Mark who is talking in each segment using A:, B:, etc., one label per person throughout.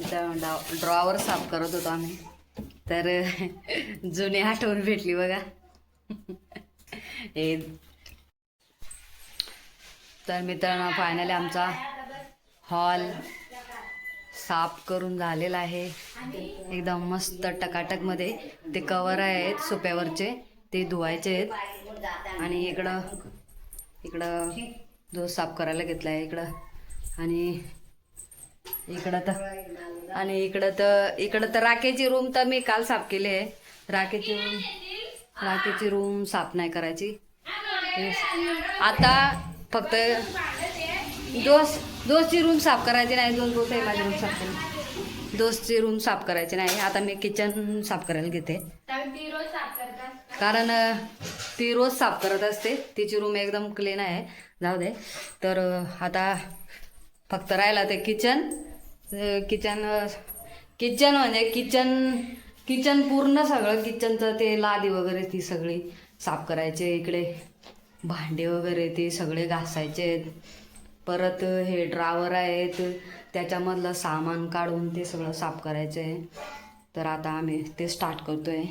A: डाव ड्रॉवर साफ करत होतो आम्ही. तर जुनी आठवण भेटली बघा. हे. तर मित्रांनो फायनली आमचा हॉल साफ करून झालेला आहे. एकदम मस्त टकाटकमध्ये ते कवर आहेत सोप्यावरचे ते धुवायचे आहेत. आणि इकडं इकडं जो साफ करायला घेतला आहे इकडं. आणि इकडं तर. आणि इकडं तर इकडं तर राखेची रूम तर मी काल साफ केली आहे. राखेची रूम राखेची रूम साफ नाही करायची. आता फक्त दोस दोसची रूम साफ करायची नाही. दोन दोस आहे माझी रूम साफ केली. दोसची रूम साफ करायची नाही. आता मी किचन साफ करायला घेते. कारण ती रोज साफ करत असते. तिची रूम एकदम क्लीन आहे. जाऊ दे. तर आता फक्त राहिला ते किचन किचन किचन म्हणजे किचन किचन पूर्ण सगळं किचनचं ते लादी वगैरे ती सगळी साफ करायचे इकडे. भांडे वगैरे ते सगळे घासायचे. परत हे ड्रावर आहेत. त्याच्यामधलं सामान काढून ते सगळं साफ करायचं. आहे तर आता आम्ही ते स्टार्ट करतो आहे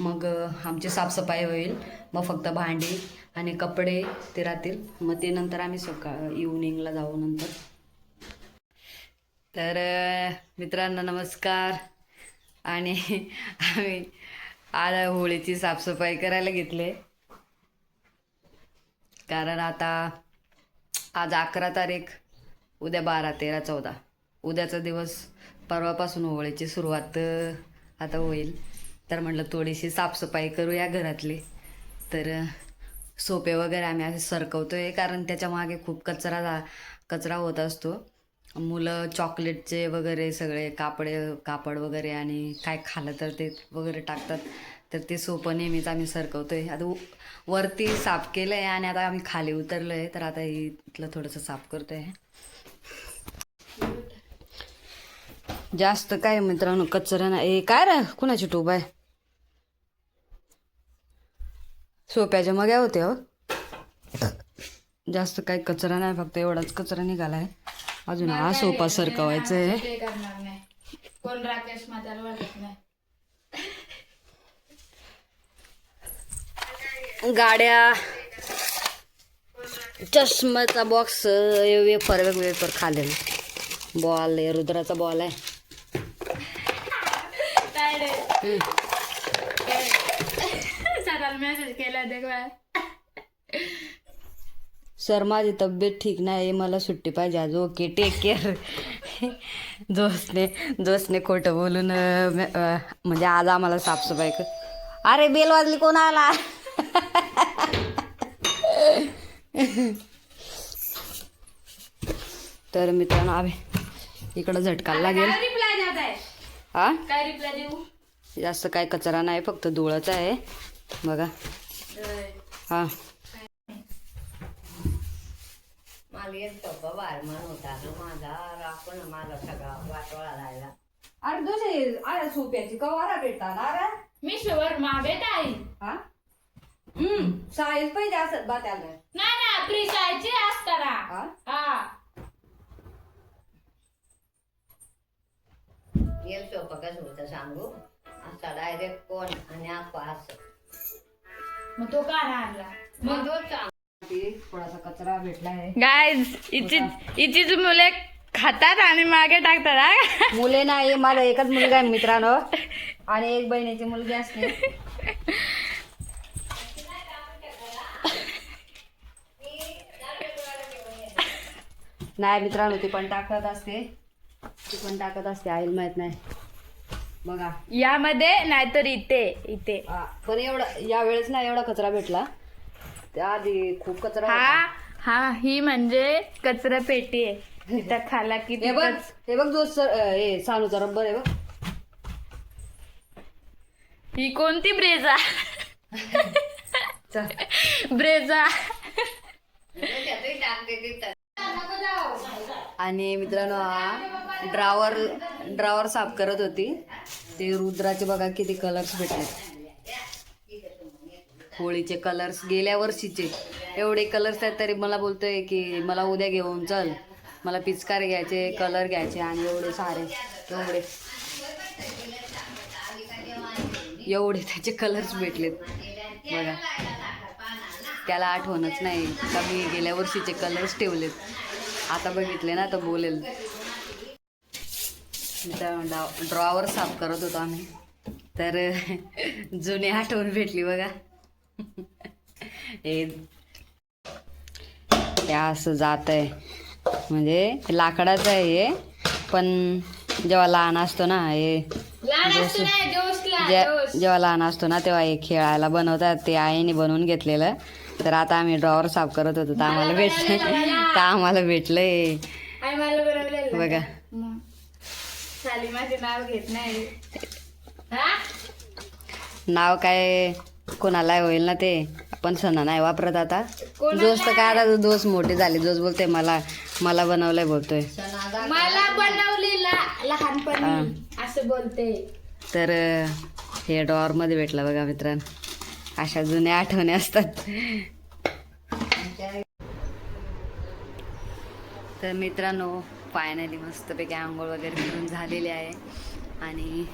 A: मग आमची साफसफाई होईल. मग फक्त भांडी आणि कपडे ते राहतील. मग ते नंतर आम्ही सकाळ इव्हनिंगला जाऊ नंतर. तर मित्रांना मित्रांनो नमस्कार. आणि आम्ही आज होळीची साफसफाई करायला घेतले. कारण आता आज अकरा तारीख उद्या बारा तेरा चौदा. उद्याचा दिवस परवापासून होळीची सुरुवात आता होईल. तर म्हटलं थोडीशी साफसफाई करूया घरातली. तर सोपे वगैरे आम्ही असे आहे कारण त्याच्यामागे खूप कचरा जा कचरा होत असतो. मुलं चॉकलेटचे वगैरे सगळे कापडे कापड वगैरे आणि काय खाल्लं तर ते वगैरे टाकतात. तर ते सोपं नेहमीच आम्ही सरकवतो आहे आता वरती साफ केलं आहे आणि आता आम्ही खाली उतरलो आहे तर आता इथलं थोडंसं साफ करतो आहे जास्त काय मित्रांनो? कचरा नाही ए, काय रे? कुणाची टूब आहे? सोप्याच्या मग्या होत्या हो. जास्त काही कचरा नाही फक्त एवढाच कचरा निघाला आहे अजून हा सोपा सरकवायचा आहे
B: ते करणार नाही कोण राकेश वाटत नाही.
A: गाड्या. चष्माचा बॉक्स वेफर वेफर खालेला. बॉल आहे रुद्राचा बॉल आहे.
B: काय रे? सराला मेसेज केला.
A: सर माझी तब्येत ठीक नाही मला सुट्टी पाहिजे आज. ओके टेक केअर दोस्तने दोस्तने खोटं बोलून म्हणजे आज आम्हाला साफसफाई कर. अरे बेल वाजली कोण आला? तर मित्रांनो आम्ही इकडं झटकायला लागेल. हा? जास्त काय कचरा नाही फक्त धुळाचा आहे. बघा. हा.
C: मला एक टप्पा वारमान होता माझा. राखून माझा सगळा वाटोळा राहिला.
A: अरे दुसरे अरे सोप्याची कवारा भेटतात अरे.
B: मी शुवर मागेत आहे
A: हा? हम्म. साईज पाहिजे असत बा त्याला.
B: नाही ना फ्री सायची आस करा
A: हा?
B: हा.
C: एक सोपं कसं होतं सांगू? असा डायरेक्ट कोण आणि आपा असं.
B: मग तो का आणला?
C: मग तो सांग.
A: ते थोडासा कचरा भेटला आहे.
B: गायज इचीच इचीच मुले खातात आणि मागे टाकतात हा?
A: मुले नाही माझा एकच मुलगा आहे मित्रांनो. आणि एक बहिणीची मुलगी असते. नाही मित्रांनो ती पण टाकत असते. ती पण टाकत असते आईल माहीत नाही. बघा.
B: यामध्ये नाहीतर इथे इथे.
A: हा, पण एवढा या वेळेस नाही एवढा कचरा भेटला. त्याआधी खूप कचरा होता.
B: हा हा ही म्हणजे कचरा पेटी आहे. इथं खाला की
A: हे बघ
B: तिथंच-
A: हे बघ जो सर हे सानूचा रब्बर आहे बघ.
B: ही कोणती
A: चल.
C: टाकते तिथं
A: आणि मित्रांनो हा ड्रावर ड्रावर साफ करत होती. ते रुद्राचे बघा किती कलर्स भेटले होळीचे कलर्स गेल्या वर्षीचे. एवढे कलर्स आहेत तरी मला बोलतोय की मला उद्या घेऊन चल. मला पिचकार घ्यायचे कलर घ्यायचे आणि एवढे सारे एवढे. एवढे त्याचे कलर्स भेटलेत. बघा. त्याला आठवणच नाही का मी गेल्या वर्षीचे कलर्स ठेवलेत. आता बघितले ना तर बोलेल. ड्रॉवर साफ करत होतो आम्ही. तर जुनी आठवण भेटली बघा. हे असं जात आहे. म्हणजे लाकडाचं आहे हे. पण जेव्हा लहान असतो ना हे जेव्हा लहान असतो ना तेव्हा हे खेळायला बनवतात. ते आईने बनवून घेतलेलं. तर आता आम्ही ड्रॉवर साफ करत होतो. तर आम्हाला भेटलं तर आम्हाला भेटलंय. बघा.
B: नाव घेत नाही. हा?
A: नाव काय? कोणाला होईल ना ते? आपण सणा नाही वापरत आता? दोस्त काय आता दोस्त मोठे झाले. दोस्त बोलते मला मला बनवलंय बोलतोय.
B: मला लहानपणी असं बोलते.
A: तर हे ड्रॉवरमध्ये भेटलं बघा मित्रांनो. अशा जुन्या आठवणी असतात. तर मित्रांनो फायनली मस्तपैकी आंघोळ वगैरे करून झालेली आहे. आणि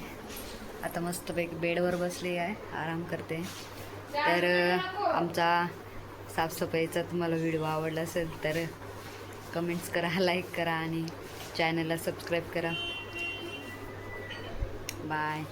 A: आता मस्तपैकी बेडवर बसली आहे. आराम करते. तर आमचा साफसफाईचा तुम्हाला व्हिडिओ आवडला असेल तर कमेंट्स करा लाईक करा आणि चॅनलला सबस्क्राईब करा. बाय.